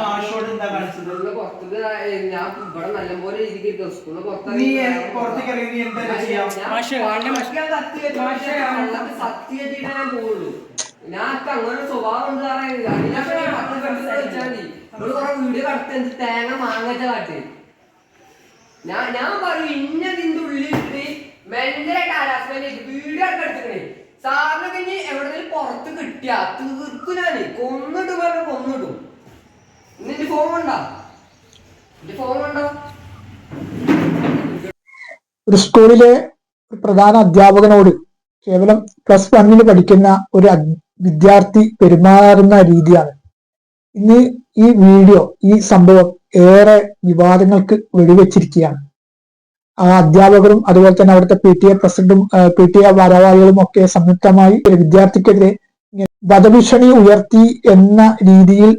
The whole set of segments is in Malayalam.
മാഷോട് എന്താ കാണിച്ചത്? സ്കൂളിൽ ഞാൻ ഇവിടെ നല്ലപോലെ രീതിക്ക് ഇരിക്കും സ്കൂളിൽ നീ പുറത്തേക്ക് ഇറങ്ങി നീ എന്താ ചെയ്യാം? മാഷേ, മാഷേ. ഞാൻ ഞാൻ അങ്ങനെ സ്വഭാവം ഉണ്ട് കുറെ വീഡിയോ കടത്തി തേങ്ങ മാങ്ങച്ച കാട്ട്. ഞാൻ ഞാൻ പറയും ഇന്നതിന്റെ ഉള്ളിലിട്ട് മെന്റലായിട്ട് ഹരാസ്മെന്റ് വീഡിയോ ഒക്കെ എടുത്തിക്കണേ സാറിനൊക്കെ ഇനി എവിടെന്നെങ്കിലും പുറത്ത് കിട്ടിയാ തീർക്കും ഞാൻ. കൊന്നിട്ട് പറഞ്ഞ കൊന്നിടും. നിന്റെ ഫോൺ ഉണ്ടോ? നിന്റെ ഫോൺ ഉണ്ടോ? ഒരു സ്കൂളിലെ പ്രധാന അധ്യാപകനോട് കേവലം പ്ലസ് വണ്ണിന് പഠിക്കുന്ന ഒരു വിദ്യാർത്ഥി പെരുമാറുന്ന രീതിയാണ്. ഇന്ന് ഈ വീഡിയോ ഈ സംഭവം ഏറെ വിവാദങ്ങൾക്ക് വെടിവെച്ചിരിക്കുകയാണ്. ആ അധ്യാപകരും അതുപോലെ തന്നെ അവിടുത്തെ P T A president P T A ഭാരവാഹികളും ഒക്കെ സംയുക്തമായി ഒരു വിദ്യാർത്ഥിക്കെതിരെ വധഭീഷണി ഉയർത്തി എന്ന രീതിയിൽ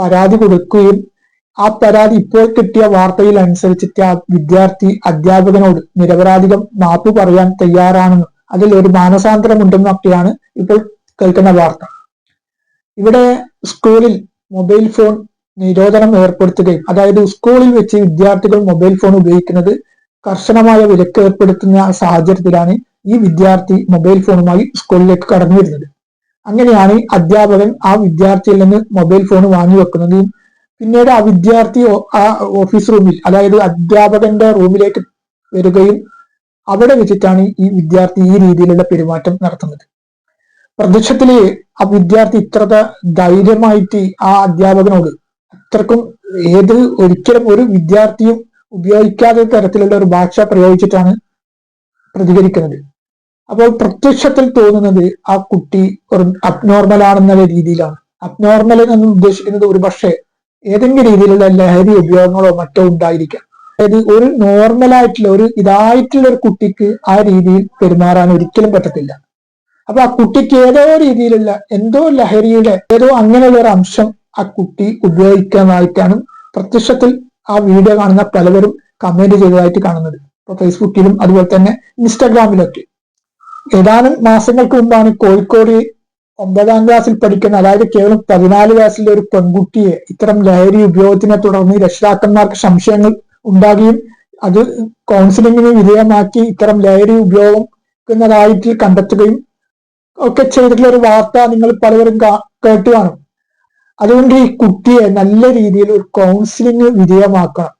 പരാതി കൊടുക്കുകയും ആ പരാതി ഇപ്പോൾ കിട്ടിയ വാർത്തയിൽ അനുസരിച്ചിട്ട് ആ വിദ്യാർത്ഥി അധ്യാപകനോട് നിരപരാധികം മാപ്പ് പറയാൻ തയ്യാറാണെന്നും അതിൽ ഒരു മാനസാന്തരമുണ്ടെന്നൊക്കെയാണ് ഇപ്പോൾ കേൾക്കുന്ന വാർത്ത. ഇവിടെ സ്കൂളിൽ മൊബൈൽ ഫോൺ നിരോധനം ഏർപ്പെടുത്തുകയും അതായത് സ്കൂളിൽ വെച്ച് വിദ്യാർത്ഥികൾ മൊബൈൽ ഫോൺ ഉപയോഗിക്കുന്നത് കർശനമായ വിലക്ക് ഏർപ്പെടുത്തുന്ന സാഹചര്യത്തിലാണ് ഈ വിദ്യാർത്ഥി മൊബൈൽ ഫോണുമായി സ്കൂളിലേക്ക് കടന്നു വരുന്നത്. അങ്ങനെയാണ് അധ്യാപകൻ ആ വിദ്യാർത്ഥിയിൽ നിന്ന് മൊബൈൽ ഫോൺ വാങ്ങി വെക്കുന്നത്. പിന്നീട് ആ വിദ്യാർത്ഥി ആ ഓഫീസ് റൂമിൽ അതായത് അധ്യാപകന്റെ റൂമിലേക്ക് വരികയും അവിടെ വെച്ചിട്ടാണ് ഈ വിദ്യാർത്ഥി ഈ രീതിയിലുള്ള പെരുമാറ്റം നടത്തുന്നത്. പ്രത്യക്ഷത്തിൽ ആ വിദ്യാർത്ഥി ഇത്ര ധൈര്യമായിട്ട് ആ അധ്യാപകനോട് അത്രക്കും ഏത് ഒരിക്കലും ഒരു വിദ്യാർത്ഥിയും ഉപയോഗിക്കാത്ത തരത്തിലുള്ള ഒരു ഭാഷ പ്രയോഗിച്ചിട്ടാണ് പ്രതികരിക്കുന്നത്. അപ്പോൾ പ്രത്യക്ഷത്തിൽ തോന്നുന്നത് ആ കുട്ടി ഒരു അബ്നോർമൽ ആണെന്നുള്ള രീതിയിലാണ്. അബ്നോർമൽ എന്ന് ഉദ്ദേശിക്കുന്നത് ഒരു പക്ഷേ ഏതെങ്കിലും രീതിയിലുള്ള ലഹരി ഉപയോഗങ്ങളോ മറ്റോ ഉണ്ടായിരിക്കാം. അതായത് ഒരു നോർമൽ ആയിട്ടുള്ള ഒരു ഇതായിട്ടുള്ള ഒരു കുട്ടിക്ക് ആ രീതിയിൽ പെരുമാറാൻ ഒരിക്കലും പറ്റത്തില്ല. അപ്പൊ ആ കുട്ടിക്ക് ഏതോ രീതിയിലുള്ള എന്തോ ലഹരിയുടെ ഏതോ അങ്ങനെയുള്ള ഒരു അംശം ആ കുട്ടി ഉപയോഗിക്കാനായിട്ടാണ് പ്രത്യക്ഷത്തിൽ ആ വീഡിയോ കാണുന്ന പലവരും കമന്റ് ചെയ്തതായിട്ട് കാണുന്നത്. ഇപ്പൊ ഫേസ്ബുക്കിലും അതുപോലെ തന്നെ ഇൻസ്റ്റാഗ്രാമിലൊക്കെ ഏതാനും മാസങ്ങൾക്ക് മുമ്പാണ് കോഴിക്കോട് ഒമ്പതാം ക്ലാസ്സിൽ പഠിക്കുന്ന അതായത് കേവലം പതിനാല് വയസ്സിലെ ഒരു പെൺകുട്ടിയെ ഇത്തരം ലഹരി ഉപയോഗത്തിനെ തുടർന്ന് രക്ഷിതാക്കന്മാർക്ക് സംശയങ്ങൾ ഉണ്ടാകുകയും അത് കൗൺസിലിംഗിന് വിധേയമാക്കി ഇത്തരം ലഹരി ഉപയോഗിക്കുന്നതായിട്ട് കണ്ടെത്തുകയും ഒക്കെ ചെയ്തിട്ടുള്ള ഒരു വാർത്ത നിങ്ങൾ പലവരും കേട്ടു കാണും. അതുകൊണ്ട് ഈ കുട്ടിയെ നല്ല രീതിയിൽ ഒരു കൗൺസിലിംഗ് വിധേയമാക്കണം.